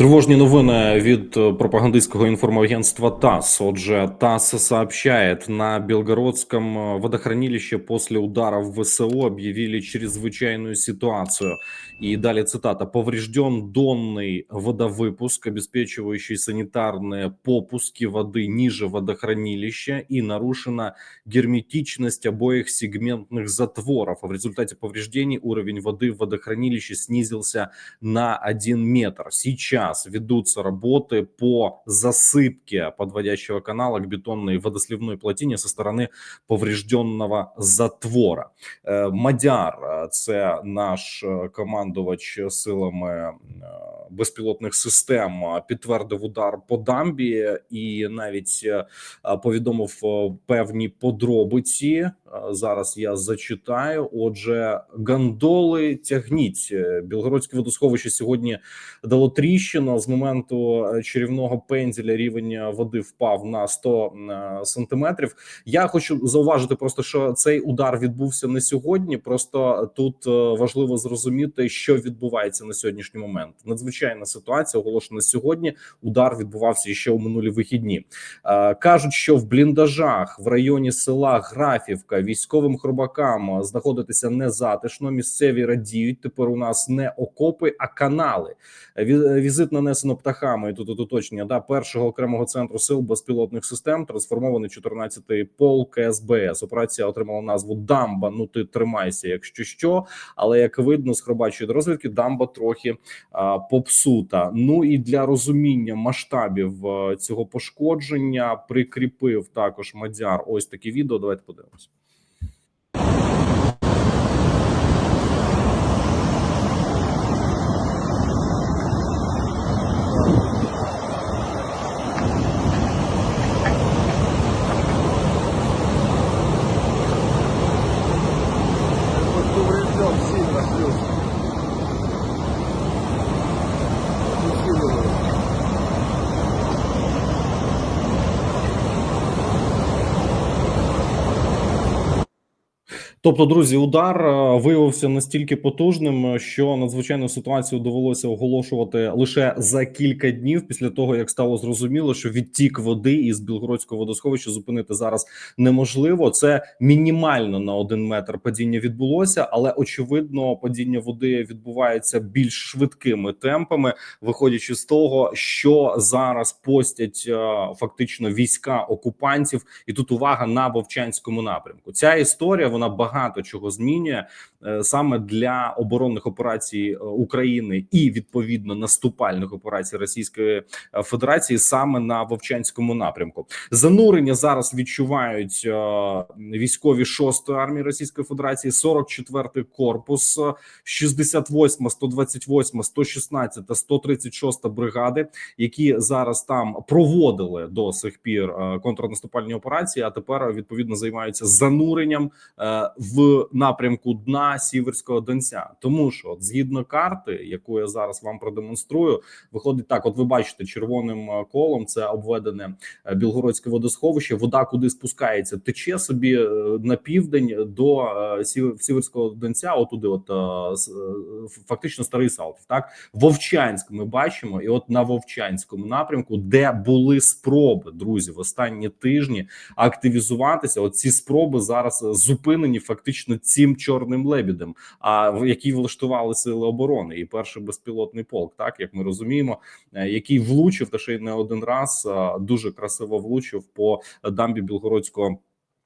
Тривожні новини від э, пропагандистского информагентства ТАСС. Отже, ТАСС сообщает, на Белгородском э, водохранилище после ударов ВСО объявили чрезвычайную ситуацию. И далее цитата. Поврежден донный водовыпуск, обеспечивающий санитарные попуски воды ниже водохранилища и нарушена герметичность обоих сегментных затворов. В результате повреждений уровень воды в водохранилище снизился на 1 метр. Сейчас ведутся работы по засыпке подводящего канала к бетонной водосливной плотине со стороны поврежденного затвора. Е, Мадяр, е, це наш е, командувач силами е, безпілотних систем, е, підтвердив удар по дамбі і навіть е, е, повідомив е, певні подробиці. Е, Зараз я зачитаю. Отже, гандоли тягніть. Білгородське водосховище сьогодні дало тріщину. З моменту е, чарівного пензеля рівень води впав на 100 е, сантиметрів. Я хочу зауважити, просто що цей удар відбувся не сьогодні. Просто тут важливо зрозуміти, що відбувається на сьогоднішній момент. Надзвичайна ситуація оголошена сьогодні. Удар відбувався ще у минулі вихідні. Кажуть, що в бліндажах в районі села Графівка військовим хробакам знаходитися не затишно. Місцеві радіють. Тепер у нас не окопи, а канали. Ві- Візит нанесено птахами. І тут, уточнення да першого окремого центру сил безпілотних систем трансформований 14-й полк СБС. Операція отримала назву Дамба. Ну ти тримайся, якщо що. Але як видно з хробачої розвідки, дамба трохи а, попсута. Ну і для розуміння масштабів цього пошкодження прикріпив також Мадяр. Ось таке відео. Давайте подивимось. Тобто, друзі, удар е, виявився настільки потужним, що надзвичайну ситуацію довелося оголошувати лише за кілька днів після того, як стало зрозуміло, що відтік води із Білгородського водосховища зупинити зараз неможливо. Це мінімально на один метр падіння відбулося, але очевидно, падіння води відбувається більш швидкими темпами, виходячи з того, що зараз постять е, фактично війська окупантів, і тут увага на Вовчанському напрямку. Ця історія вона багато чого змінює е, саме для оборонних операцій е, України і відповідно наступальних операцій Російської е, Федерації саме на Вовчанському напрямку. Занурення зараз відчувають військові 6-ї армії Російської Федерації, 44-й корпус, е, 68, 128, 116 та 136 бригади, які зараз там проводили до сих пір контрнаступальні операції, а тепер відповідно займаються зануренням в напрямку дна Сіверського Донця. Тому що, от, згідно карти, яку я зараз вам продемонструю, виходить так: от ви бачите, червоним е, колом це обведене е, Білгородське водосховище. Вода куди спускається, тече собі е, на південь до Сів- Сіверського Донця. Отуди, от фактично старий Салтів. Так Вовчанськ ми бачимо, і от на Вовчанському напрямку, де були спроби, друзі, в останні тижні активізуватися. От ці спроби зараз зупинені фактично цим чорним лебідем, а в який влаштували сили оборони, і перший безпілотний полк, так як ми розуміємо, е, який влучив та ще й не один раз дуже красиво влучив по дамбі Білгородського.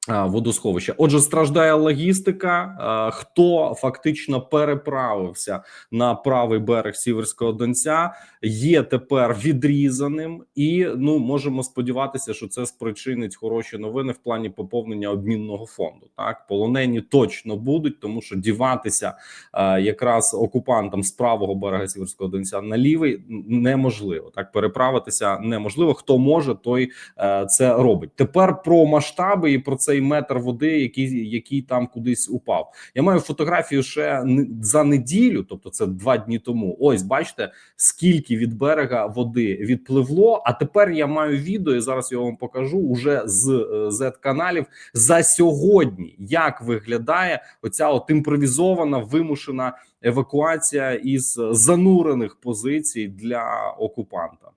А, Водосховища, отже, страждає логістика. Хто фактично переправився на правий берег Сіверського Донця, є тепер відрізаним, і ну можемо сподіватися, що це спричинить хороші новини в плані поповнення обмінного фонду. Так, полонені точно будуть, тому що діватися е, якраз окупантам з правого берега Сіверського Донця на лівий неможливо. Так переправитися неможливо. Хто може, той е, це робить. Тепер про масштаби і про цей метр води, який, який там кудись упав. Я маю фотографію ще за неділю, тобто це два дні тому. Ось бачите, скільки від берега води відпливло. А тепер я маю відео, і зараз я вам покажу уже з z каналів за сьогодні, як виглядає оця от імпровізована вимушена евакуація із занурених позицій для окупанта.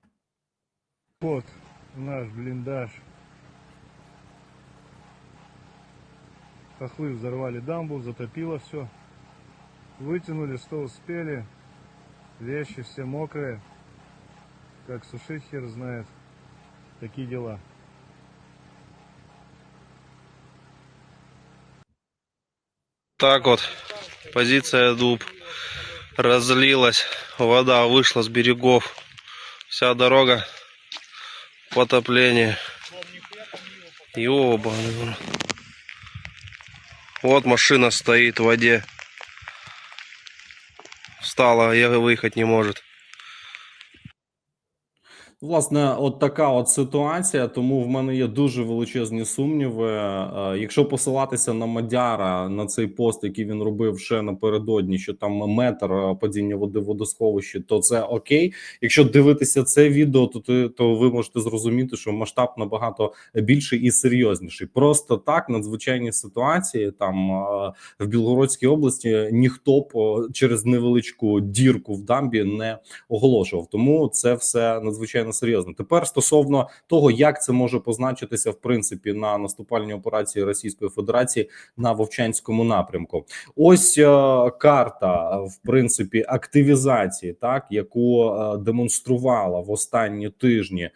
Вот наш блиндаж. Хохлы взорвали дамбу, затопило все. Вытянули, что успели. Вещи все мокрые. Как сушить хер знает. Такие дела. Так вот, позиция дуб разлилась, вода вышла с берегов, вся дорога потопление. В рот. Вот машина стоит в воде. Встала, я выехать не может. Власне, от така от ситуація. Тому в мене є дуже величезні сумніви. Е, Якщо посилатися на Мадяра на цей пост, який він робив ще напередодні, що там метр е, падіння води в водосховищі, то це окей. Якщо дивитися це відео, то ти то ви можете зрозуміти, що масштаб набагато більший і серйозніший. Просто так надзвичайні ситуації там е, в Білгородській області ніхто б через невеличку дірку в дамбі не оголошував. Тому це все надзвичайно серйозно. Тепер стосовно того, як це може позначитися в принципі на наступальній операції Російської Федерації на Вовчанському напрямку. Ось е, карта в принципі активізації, так яку е, демонструвала в останні тижні е,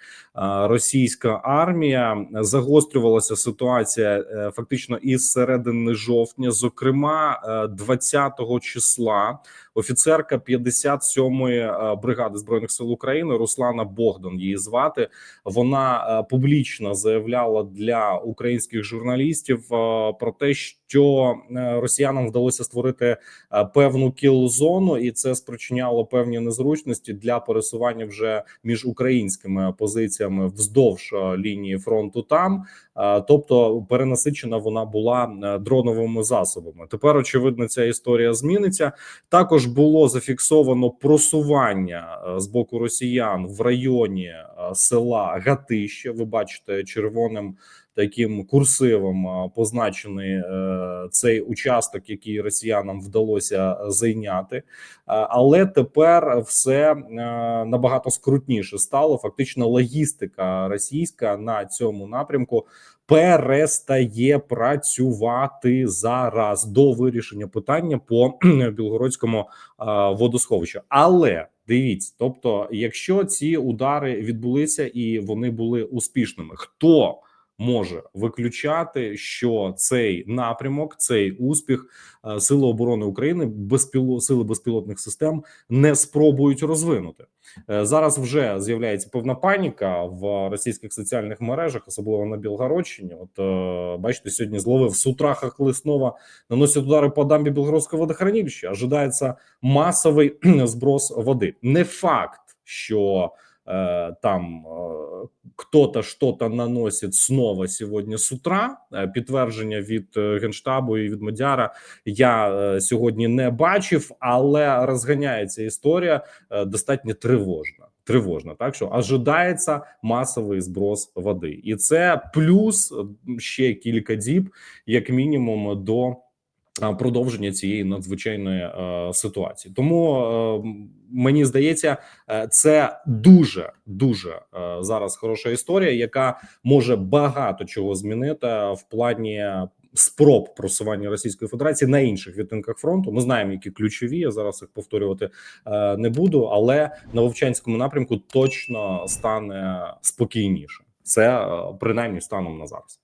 російська армія. Загострювалася ситуація е, фактично із середини жовтня, зокрема е, 20 числа офіцерка 57-ї е, бригади збройних сил України Руслана Богдан. Її звати. Вона е, публічно заявляла для українських журналістів е, про те, що е, росіянам вдалося створити е, певну кіл-зону, і це спричиняло певні незручності для пересування вже між українськими позиціями вздовж е, лінії фронту. Там тобто перенасичена вона була дроновими засобами. Тепер очевидно, ця історія зміниться. Також було зафіксовано просування з боку росіян в районі села Гатище. Ви бачите червоним таким курсивом е, позначений е, цей участок, який росіянам вдалося зайняти. Е, Але тепер все е, набагато скрутніше стало. Фактично, логістика російська на цьому напрямку перестає працювати зараз до вирішення питання по білгородському водосховищу. Але дивіться, тобто, якщо ці удари відбулися і вони були успішними, хто може виключати, що цей напрямок, цей успіх е, Сили оборони України безпіло сили безпілотних систем не спробують розвинути? Е, Зараз вже з'являється певна паніка в російських соціальних мережах, особливо на Білгородщині. От е, бачите, сьогодні зловив з утра Хохлиснова наносять удари по дамбі Білгородського водохранилища. Ожидається масовий зброс води. Не факт, що там э, кто-то что-то наносит снова сьогодні з утра. Е, Підтвердження від генштабу і від Мадяра я сьогодні не бачив, але розганяється історія достатньо тривожна. Тривожна, так що ожидається масовий зброс води, і це плюс ще кілька діб, як мінімум, до продовження цієї надзвичайної е, ситуації. Тому е, мені здається, е, це дуже дуже е, зараз хороша історія, яка може багато чого змінити в плані. Спроб просування Російської Федерації на інших відтинках фронту. Ми знаємо, які ключові. Я зараз їх повторювати е, не буду, але на Вовчанському напрямку точно стане спокійніше. Це е, принаймні станом на зараз.